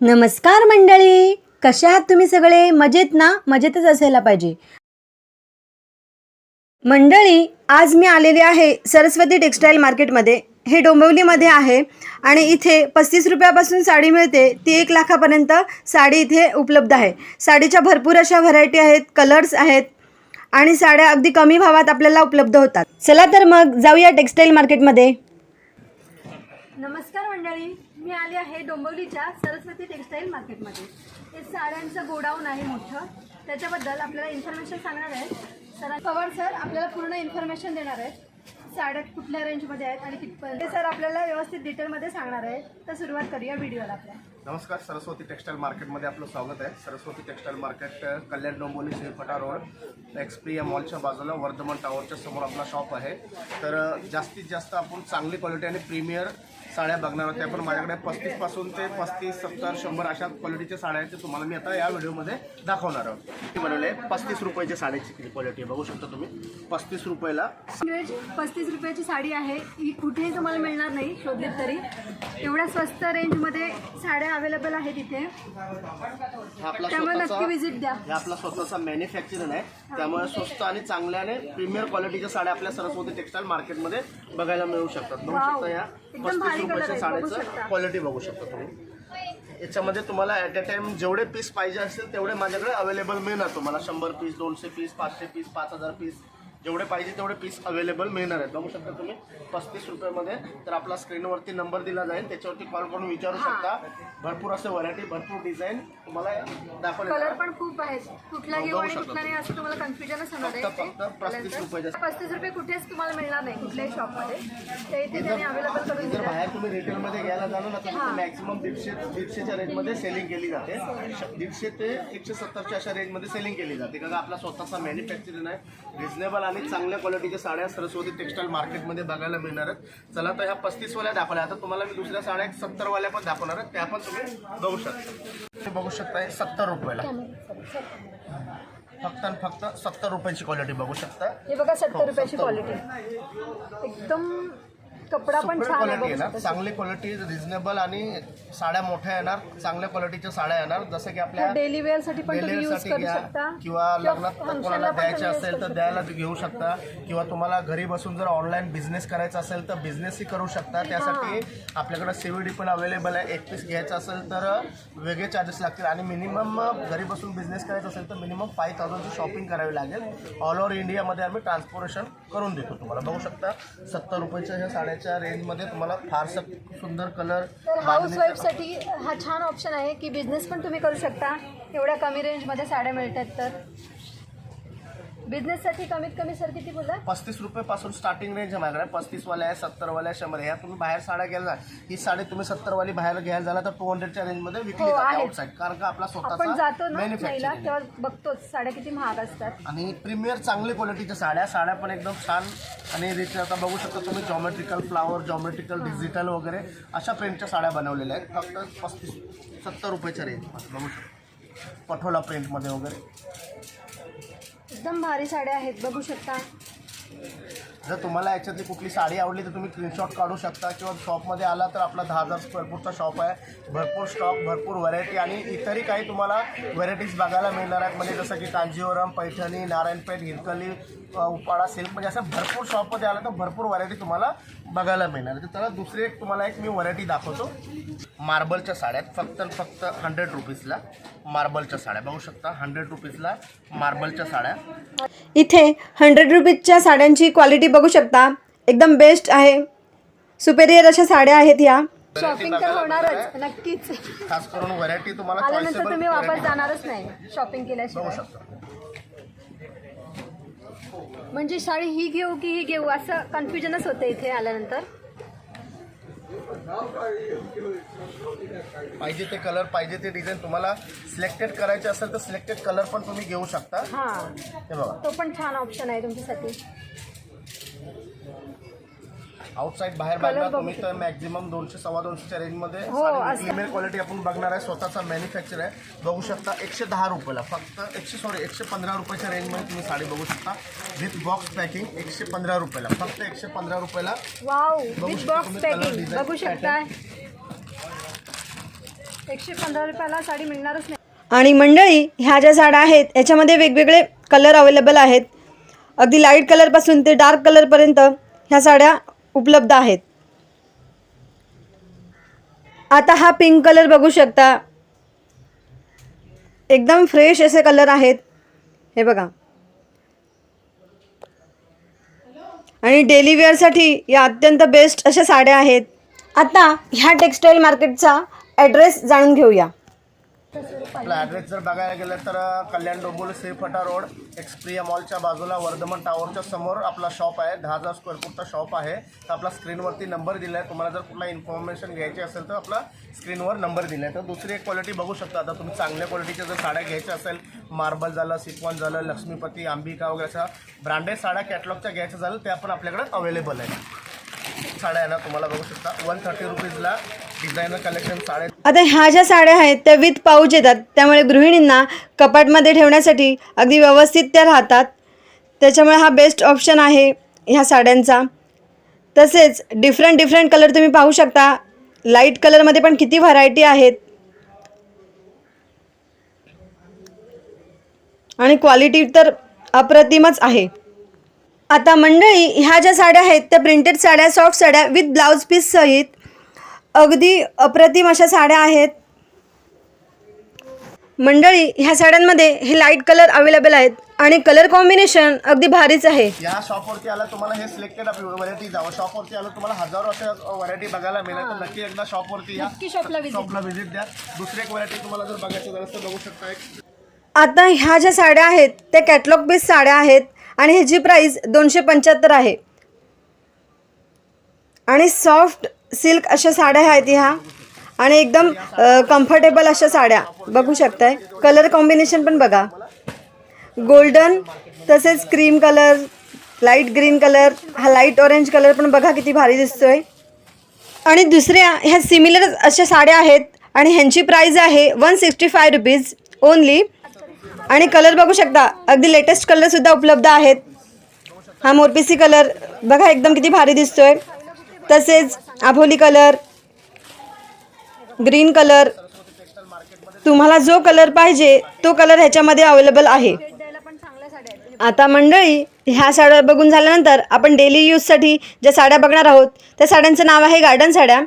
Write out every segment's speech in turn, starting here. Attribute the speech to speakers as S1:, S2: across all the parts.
S1: नमस्कार मंडळी. कशा आहात तुम्ही सगळे? मजेत ना? मजेतच असायला पाहिजे. मंडळी आज मी आलेले आहे सरस्वती टेक्स्टाईल मार्केटमध्ये. हे डोंबिवलीमध्ये आहे आणि इथे पस्तीस रुपयापासून साडी मिळते. ती एक लाखापर्यंत साडी इथे उपलब्ध आहे. साडीच्या भरपूर अशा व्हरायटी आहेत कलर्स आहेत आणि साड्या अगदी कमी भावात आपल्याला उपलब्ध होतात. चला तर मग जाऊया टेक्स्टाईल मार्केटमध्ये. नमस्कार मंडळी. मी आले आहे डोंबिवलीच्या सरस्वती टेक्स्टाईल मार्केटमध्ये. हे साड्यांचं गोडाऊन आहे मोठं. त्याच्याबद्दल आपल्याला इन्फॉर्मेशन सांगणार आहेत सर पवार सर आपल्याला पूर्ण इन्फॉर्मेशन देणार आहेत. साड्या कुठल्या रेंजमध्ये आहेत आणि कितपर्यंत ते सर आपल्याला व्यवस्थित डिटेलमध्ये सांगणार आहेत. तर सुरुवात करूया व्हिडिओला आपल्या.
S2: नमस्कार सरस्वती टेक्स्टाईल मार्केटमध्ये आपलं स्वागत आहे. सरस्वती टेक्स्टाईल मार्केट कल्याण डोंबोली श्रीफटा रोड एक्सप्री या मॉलच्या बाजूला वर्धमान टावरच्या समोर आपला शॉप आहे. तर जास्तीत जास्त आपण चांगली क्वालिटी आणि प्रीमियर साड्या बघणार आहोत. त्या पण माझ्याकडे पस्तीसपासून ते पस्तीस सत्तर शंभर अशा क्वालिटीच्या साड्या आहेत ते तुम्हाला मी आता या व्हिडिओमध्ये दाखवणार आहोत. बनवले पस्तीस रुपयाची साड्याची क्वालिटी बघू शकता तुम्ही. पस्तीस रुपयाला
S1: पस्तीस रुपयाची साडी आहे. ही कुठेही तुम्हाला मिळणार नाही शोधलीत तरी. एवढ्या स्वस्त रेंजमध्ये साड्या अवेलेबल आहेत इथे.
S2: हा
S1: त्यामुळे नक्की
S2: स्वतःचा
S1: विजिट द्या.
S2: हे आपला स्वतःचा मॅन्युफॅक्चरिंग आहे. त्यामुळे स्वस्त आणि चांगल्या आणि प्रीमियर क्वालिटीच्या साड्या आपल्या सरस्वती टेक्स्टाईल मार्केटमध्ये बघायला मिळू शकतात. बघू. शकता या रुपयाच्या साड्याचं. क्वालिटी बघू शकता. तुम्ही. याच्यामध्ये तुम्हाला ॲट अ टाइम जेवढे पीस पाहिजे असतील तेवढे माझ्याकडे अवेलेबल मिळणार तुम्हाला. शंभर पीस दोनशे पीस पाचशे पीस पाच हजार पीस जेवढे पाहिजे तेवढे पीस अवेलेबल मिळणार आहेत. बघू शकता तुम्ही पस्तीस रुपयामध्ये. तर आपला स्क्रीनवरती नंबर दिला जाईल. त्याच्यावरती कॉल करून विचारू शकता. भरपूर असे व्हरायटी भरपूर डिझाईन तुम्हाला दाखवले
S1: कलर पण खूप आहेत. कुठला घेऊ
S2: बघू
S1: आणि
S2: शकता
S1: कुठला नाही असं तुम्हाला कन्फ्युजनच होणार
S2: फक्त
S1: आहे
S2: फक्त पस्तीस रुपयाच्या
S1: पस्तीस रुपये कुठेच तुम्हाला मिळणार नाही कुठल्याही शॉपमध्ये ते इथे त्यांनी अवेलेबल करून
S2: जर
S1: दिलं.
S2: बाहेर तुम्ही रिटेलमध्ये घ्यायला जाणार ना तर मॅक्सिमम दीडशे दीडशेच्या रेंजमध्ये सेलिंग केली जाते. श- दीडशे ते एकशे सत्तरच्या अशा रेंजमध्ये सेलिंग केली जाते. कारण आपला स्वतःचा मॅन्युफॅक्चरिंग आहे. रिझनेबल आणि चांगल्या क्वालिटीच्या साड्या सरस्वती टेक्स्टाईल मार्केटमध्ये बघायला मिळणार आहेत. चला तर ह्या पस्तीसवाल्या दाखवल्या. आता तुम्हाला मी दुसऱ्या साड्या एक सत्तरवाल्या पण दाखवणार आहेत. त्या पण तुम्ही बघू शकता. बघू शकता सत्तर रुपयाला. फक्त आणि फक्त सत्तर रुपयाची क्वालिटी बघू शकता.
S1: हे बघा सत्तर
S2: हो,
S1: रुपयाची
S2: 70.
S1: क्वालिटी एकदम कपडा पण छान आहे
S2: क्वालिटी येणार. चांगली क्वालिटी रिझनेबल आणि साड्या मोठ्या येणार. चांगल्या क्वालिटीच्या साड्या येणार. जसं की आपल्या
S1: डेली वेअरसाठी पण तुम्ही यूज करू
S2: घ्या
S1: शकता.
S2: किंवा लग्नात कोणाला द्यायचे असेल तर. द्यायला घेऊ शकता. किंवा तुम्हाला घरी बसून जर ऑनलाईन बिझनेस करायचा असेल तर बिझनेसही करू शकता. त्यासाठी आपल्याकडे सीव्हीडी पण अवेलेबल आहे. एक पीस घ्यायचा असेल तर वेगळे चार्जेस लागतील. आणि मिनिमम घरी बसून बिझनेस करायचा असेल तर मिनिमम फाईव्ह थाउजंडची शॉपिंग करावी लागेल. ऑल ओव्हर इंडियामध्ये आम्ही ट्रान्सपोर्टेशन करून देतो तुम्हाला. बघू शकता सत्तर रुपयाच्या ह्या साड्याच्या रेंजमध्ये तुम्हाला फारसं सुंदर कलर
S1: तर हाऊससाठी हा छान ऑप्शन आहे की बिझनेस पण तुम्ही करू शकता. एवढ्या कमी रेंजमध्ये साड्या मिळतात तर. बिझनेससाठी कमीत कमी सर किती बोला
S2: पस्तीस रुपयापासून स्टार्टिंग रेंज आहे माझ्याकडे. पस्तीसवाल्या आहे सत्तरवाल्या शंभर ह्या तुम्ही बाहेर साड्या घ्यायला जा. ही साडी तुम्ही सत्तरवाली बाहेर घ्यायला झाला तर टू हंड्रेडच्या रेंजमध्ये विकली
S1: हो,
S2: जाते
S1: आहे.
S2: आउटसाईड कारण का आपला
S1: आपण
S2: स्वतःचा
S1: जातो ना महिला
S2: मॅन्युफॅक्चरिंग
S1: तेव्हा बघतोच साड्या किती महाग असतात.
S2: आणि प्रीमियर चांगली क्वालिटीच्या साड्या. साड्या पण एकदम छान आणि रिच आता बघू शकता तुम्ही जॉमेट्रिकल फ्लावर जॉमेट्रिकल डिजिटल वगैरे अशा प्रिंटच्या साड्या बनवलेल्या आहेत. फक्त पस्तीस सत्तर रुपयाच्या रेंज बघू शकता. पठोला प्रिंटमध्ये वगैरे.
S1: एकदम भारी साड्या आहेत बघू शकता.
S2: जर तुम्हाला याच्यातली कुठली साडी आवडली तर तुम्ही स्क्रीनशॉट काढू शकता किंवा शॉपमध्ये आला तर आपला दहा हजार स्क्वेअर फूटचा शॉप आहे. भरपूर स्टॉक भरपूर व्हरायटी आणि इतरही काही तुम्हाला व्हरायटीज बघायला मिळणार आहेत. म्हणजे जसं की कांजीवरम पैठणी नारायणपेठ हिरकली उपाडा सिल्क म्हणजे असं भरपूर शॉपमध्ये आलं तर भरपूर व्हरायटी तुम्हाला बघायला मिळणार. तर त्याला दुसरी एक तुम्हाला एक मी व्हरायटी दाखवतो. मार्बलच्या साड्या आहेत. फक्त आणि फक्त हंड्रेड रुपीजला मार्बलच्या साड्या. बघू शकता हंड्रेड रुपीजला मार्बलच्या साड्या.
S1: इथे हंड्रेड रुपीजच्या साड्यांची क्वालिटी बघू शकता. एकदम बेस्ट आहे. सुपेरियर अशा साड्या आहेत या. शॉपिंग तर होणारच नक्कीच.
S2: खास करून व्हरायटी तुम्हाला
S1: आल्यानंतर तुम्ही वापस जाणारच नाही शॉपिंग
S2: बघू
S1: केल्याशिवाय
S2: शकता.
S1: म्हणजे साडी ही घेऊ की ही घेऊ? असं कन्फ्युजनच होते इथे आल्यानंतर.
S2: पाहिजे ते कलर पाहिजे ते डिझाईन तुम्हाला सिलेक्टेड करायचे असेल तर सिलेक्टेड कलर पण तुम्ही घेऊ शकता.
S1: हा.
S2: हे बघा.
S1: तो पण छान ऑप्शन आहे तुमच्यासाठी.
S2: आउटसाईड बाहेर
S1: Color
S2: बघणार
S1: बघू
S2: तुम्ही तर मॅक्झिमम दोनशे सव्वा दोनशेच्या रेंजमध्ये. प्रीमियर क्वालिटी आपण बघणार आहे. स्वतःचा मॅन्युफॅक्चर आहे. बघू शकता एकशे दहा रुपयाला फक्त एकशे सॉरी एकशे पंधरा रुपयाच्या रेंजमध्ये तुम्ही साडी बघू शकता. विथ बॉक्स पॅकिंग एकशे पंधरा रुपयाला फक्त एकशे पंधरा रुपयाला.
S1: वाव
S2: बघू
S1: विथ
S2: शकता
S1: बॉक्स
S2: तुम्ही color
S1: पॅकिंग
S2: design
S1: बघू शकता एकशे पंधरा रुपयाला साडी मिळणारच नाही. आणि मंडळी ह्या ज्या साड्या आहेत याच्यामध्ये वेगवेगळे कलर अवेलेबल आहेत. अगदी लाइट कलरपासून ते डार्क कलरपर्यंत ह्या साड्या उपलब्ध आहेत. आता हा पिंक कलर बघू शकता. एकदम फ्रेश असे कलर आहेत. हे बघा. आणि डेली वेअरसाठी या अत्यंत बेस्ट अशा साड्या आहेत. आता ह्या टेक्स्टाईल मार्केटचा ॲड्रेस जाणून घेऊया.
S2: आपला ॲड्रेस जर बघायला गेलं तर कल्याण डोंबोली श्रीफटा रोड एक्सप्रिया मॉलच्या बाजूला वर्धमान टावरच्या समोर आपला शॉप आहे. दहा हजार स्क्वेअर फूटचा शॉप आहे. तर आपला स्क्रीनवरती नंबर दिला आहे तुम्हाला जर कुठला इन्फॉर्मेशन घ्यायची असेल तर आपला स्क्रीनवर नंबर दिला आहे तर दुसरी एक क्वालिटी बघू शकता. आता तुम्ही चांगल्या क्वालिटीच्या जर साड्या घ्यायच्या असेल मार्बल झालं सिक्वन झालं लक्ष्मीपती आंबिका वगैरे अशा ब्रँडेड साड्या कॅटलॉगच्या घ्यायच्या झालं त्या पण आपल्याकडे अवेलेबल आहे साड्या आहे ना तुम्हाला बघू शकता. वन थर्टी रुपीजला डिझायनर कलेक्शन साड्या
S1: आता ह्या ज्या साड्या आहेत त्या विथ पाऊच येतात. त्यामुळे गृहिणींना कपाटमध्ये ठेवण्यासाठी अगदी व्यवस्थित त्या राहतात. त्याच्यामुळे हा बेस्ट ऑप्शन आहे ह्या साड्यांचा. तसेच डिफरंट डिफरंट कलर तुम्ही पाहू शकता. लाइट कलरमध्ये पण किती व्हरायटी आहेत. आणि क्वालिटी तर अप्रतिमच आहे. आता मंडळी ह्या ज्या साड्या आहेत त्या प्रिंटेड साड्या सॉफ्ट साड्या विथ ब्लाऊज पीस सहित अगदी अप्रतिम अशा साड्या आहेत. मंडळी ह्या साड्यांमध्ये हे लाइट कलर अवेलेबल आहेत आणि कलर कॉम्बिनेशन अगदी भारीच आहे.
S2: या शॉपवरती आला तुम्हाला हे सिलेक्टेड व्हरायटी जावं. शॉपवरती आलं तुम्हाला हजारो अशा व्हरायटी बघायला मिळेल. तर नक्की एकदा शॉपवरती या शॉपला व्हिजिट द्या. दुसरी एक व्हरायटी तुम्हाला जर बघायचं झालं तर बघू शकता एक.
S1: आता ह्या ज्या साड्या आहेत त्या कॅटलॉग बेस साड्या आहेत आणि ह्याची प्राईस दोनशे पंच्याहत्तर आहे. आणि सॉफ्ट सिल्क अशा साड्या आहेत ह्या. आणि एकदम कम्फर्टेबल अशा साड्या. बघू शकताय. कलर कॉम्बिनेशन पण बघा. गोल्डन तसेच cream colour light green colour हा लाइट ऑरेंज कलर पण बघा किती भारी दिसतोय. आणि दुसऱ्या ह्या सिमिलर अशा साड्या आहेत. आणि ह्यांची प्राईज आहे one sixty five rupees only आणि कलर बघू शकता. अगदी लेटेस्ट कलरसुद्धा उपलब्ध आहेत. हा मोरपिसी कलर बघा एकदम किती भारी दिसतोय. तसेच आभोली कलर ग्रीन कलर. तुम्हाला जो कलर पाहिजे तो कलर ह्याच्यामध्ये अवेलेबल आहे. आता मंडळी ह्या साड्या बघून झाल्यानंतर आपण डेली यूजसाठी ज्या साड्या बघणार आहोत त्या साड्यांचं नाव आहे गार्डन साड्या.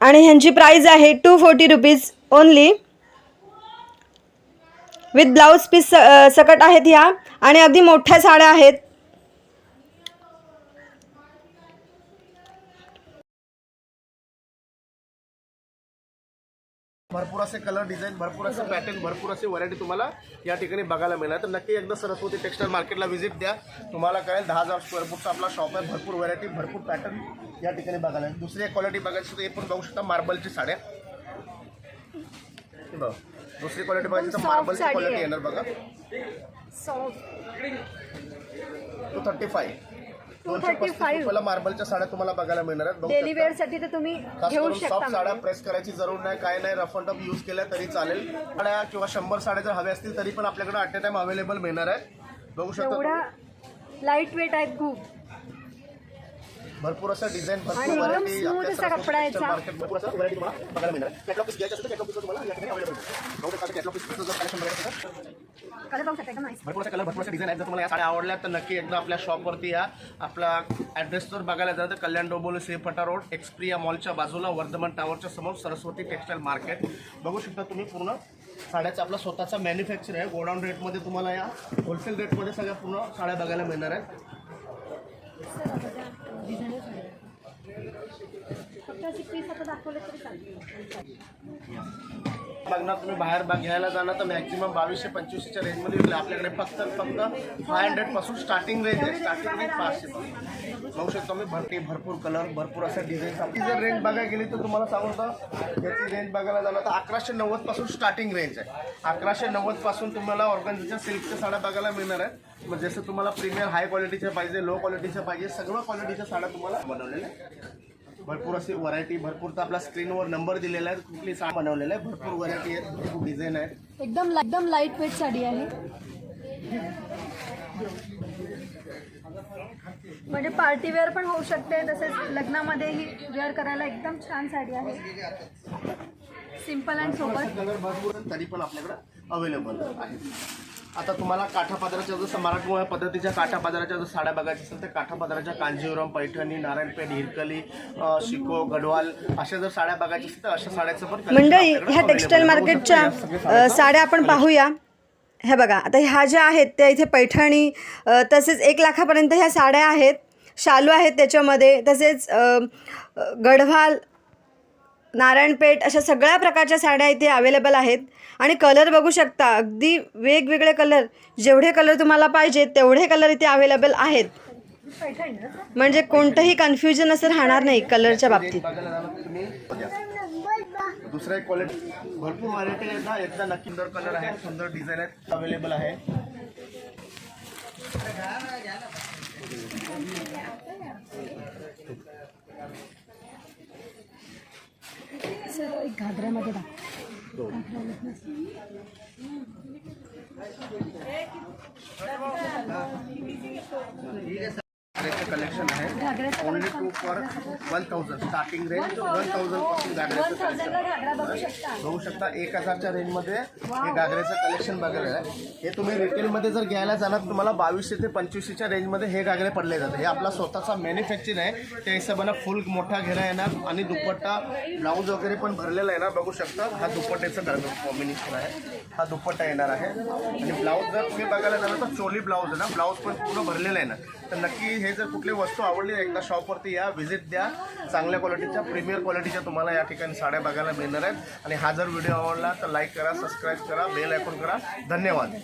S1: आणि ह्यांची प्राईज आहे two forty rupees only with blouse piece सकट आहेत ह्या. आणि अगदी मोठ्या साड्या आहेत.
S2: भरपूर असे कलर डिझाईन भरपूर असे पॅटर्न भरपूर असे व्हरायटी तुम्हाला या ठिकाणी बघायला मिळणार. तर नक्की एकदा सरस्वती टेक्सटाईल मार्केटला व्हिजिट द्या. तुम्हाला कळेल दहा हजार स्क्वेअर फूटचा आपला शॉप आहे. भरपूर व्हरायटी भरपूर पॅटर्न या ठिकाणी बघायला मिळेल. दुसरी एक क्वालिटी बघायची तर हे पण बघू शकता मार्बलची साड्या. बघा. दुसरी क्वालिटी बघायची तर मार्बलची क्वालिटी येणार बघा. टू थर्टी फाय दोनशे पस्तीस रुपयाला मार्बलच्या साड्या तुम्हाला बघायला मिळणार आहेत. बघू
S1: डेली
S2: शकता.
S1: वेअरसाठी तर तुम्ही
S2: खास
S1: घेऊ
S2: करून सॉफ्ट साड्या प्रेस करायची जरूर नाही काय नाही. रफ अँड टफ यूज केल्या तरी चालेल. साड्या किंवा शंभर साड्या जर हव्या असतील तरी पण आपल्याकडे ॲट अ टाइम अवेलेबल मिळणार आहे बघू शकता
S1: एवढा लाइट वेट आहेत खूप.
S2: भरपूर असं डिझाईन भरपूर
S1: आणि एकदम
S2: व्हरायटी
S1: smooth असा कपडा याचा.
S2: मार्केट भरपूर असं व्हरायटी तुम्हाला बघायला मिळणार. आहे कॅटलॉग पीस घ्यायचं असेल तर तुम्हाला या ठिकाणी अवेलेबल आहे. बघू शकता कॅटलॉग पीस जर कलेक्शन बघायचं असेल तर.
S1: कलर बघू शकता एकदम nice.
S2: भरपूर असे कलर भरपूर डिझाईन आहेत जर तुम्हाला या साड्या आवडल्या तर नक्की एकदा आपल्या शॉपवरती या. आपला ॲड्रेस जर बघायला जातं तर कल्याण डोंबोली श्रीफटा रोड एक्सप्रिया मॉलच्या बाजूला वर्धमान टावरच्या समोर सरस्वती टेक्सटाईल मार्केट बघू शकता तुम्ही पूर्ण साड्याचा आपला स्वतःचा मॅन्युफॅक्चर आहे. गोडाऊन रेटमध्ये तुम्हाला या. होलसेल रेटमध्ये सगळ्या पूर्ण साड्या बघायला मिळणार आहेत
S1: फक्त अशी piece आता दाखवले तरी चालेल.
S2: बघणार तुम्ही बाहेर बघ घ्यायला जाणार तर मॅक्झिमम बावीसशे पंचवीसशेच्या रेंजमध्ये आपल्याकडे फक्त फक्त फाय हंड्रेडपासून स्टार्टिंग रेंज आहे. स्टार्टिंग रेंज पाचशे पासून. बघू शकतो मी भरती भरपूर कलर भरपूर असं डिझाईन आपली जर रेंज बघायला गेली तर तुम्हाला सांगू तर याची रेंज बघायला जाणार तर अकराशे नव्वदपासून स्टार्टिंग रेंज आहे. अकराशे नव्वदपासून तुम्हाला ऑर्गन्झच्या सिल्कच्या साड्या बघायला मिळणार आहेत. मग जसं तुम्हाला प्रीमियर हाय क्वालिटीच्या पाहिजे लो क्वालिटीच्या पाहिजे सगळं क्वालिटीच्या साड्या तुम्हाला बनवलेल्या भरपूर अशी व्हरायटी भरपूर तर आपल्या स्क्रीनवर नंबर दिलेला आहे. कुठली साडी बनवलेला आहे भरपूर व्हरायटी आहेत भरपूर डिझाईन आहेत.
S1: एकदम एकदम लाइट वेट साडी आहे.
S3: म्हणजे पार्टी वेअर पण होऊ शकते तसेच लग्नामध्येही वेअर करायला एकदम छान साडी आहे. सिंपल अँड सोबर
S2: कलर भरपूर आहेत, तरी पण आपल्याकडे अवेलेबल आहे. आता तुम्हाला काठा पदराच्या जसं मराठमोळ्या पद्धतीच्या काठा पदराच्या जर साड्या बघायच्या असेल तर काठा पदराच्या कांजीवरम पैठणी नारायणपेठ हिरकली शिको गढवाल अशा जर साड्या बघायच्या असतील तर अशा साड्याचं पण
S1: मंडळी ह्या टेक्स्टाईल मार्केटच्या साड्या आपण पाहूया. हे बघा आता ह्या ज्या आहेत त्या इथे पैठणी तसेच एक लाखापर्यंत ह्या साड्या आहेत शालू आहेत त्याच्यामध्ये तसेच गढवाल नारायणपेठ अशा सगळ्या प्रकारच्या साड्या इथे अवेलेबल आहेत. आणि कलर बघू शकता अगदी वेगवेगळे कलर जेवढे कलर तुम्हाला पाहिजेत तेवढे कलर इथे अवेलेबल आहेत. म्हणजे कोणतंही कन्फ्युजन असं राहणार नाही कलरच्या बाबतीत.
S2: बघायला दुसरा एक क्वालिटी भरपूर व्हरायटी आहेत ना एकदा नक्की सुंदर कलर आहे. सुंदर डिझाईन आहेत अवेलेबल आहे.
S3: घागऱ्यामध्ये दाखव
S2: कलेक्शन आहे. Only two four one thousand starting range one थाउजंडपासून गागऱ्याचं collection. आहे.
S3: घागरा बघू शकता.
S2: एक हजारच्या रेंजमध्ये हे गागऱ्याचं कलेक्शन बघायला आहे. हे तुम्ही रिटेलमध्ये जर घ्यायला जाणार तुम्हाला बावीसशे ते पंचवीसशेच्या रेंजमध्ये हे गागरे पडले जातात. हे आपला स्वतःचा मॅन्युफॅक्चरिंग आहे. त्या हिशोबानं फुल मोठा घेरा येणार आणि दुपट्टा ब्लाऊज वगैरे पण भरलेला येणार. बघू शकता. हा दुपट्ट्याचं कॉम्बिनेशन आहे. हा दुपट्टा येणार आहे. आणि ब्लाऊज जर तुम्ही बघायला जाणार तर चोली ब्लाऊज आहे ना. ब्लाऊज पण पूर्ण भरलेला आहे ना. तर नक्की हे जर कुठली वस्तू आवडली एकदा शॉपवरती या व्हिजिट द्या. चांगल्या क्वालिटीच्या प्रीमियर क्वालिटीच्या तुम्हाला या ठिकाणी साड्या बघायला मिळणार आहेत. आणि हा जर व्हिडिओ आवडला तर लाईक करा सबस्क्राईब करा बेल ऐकून करा. धन्यवाद.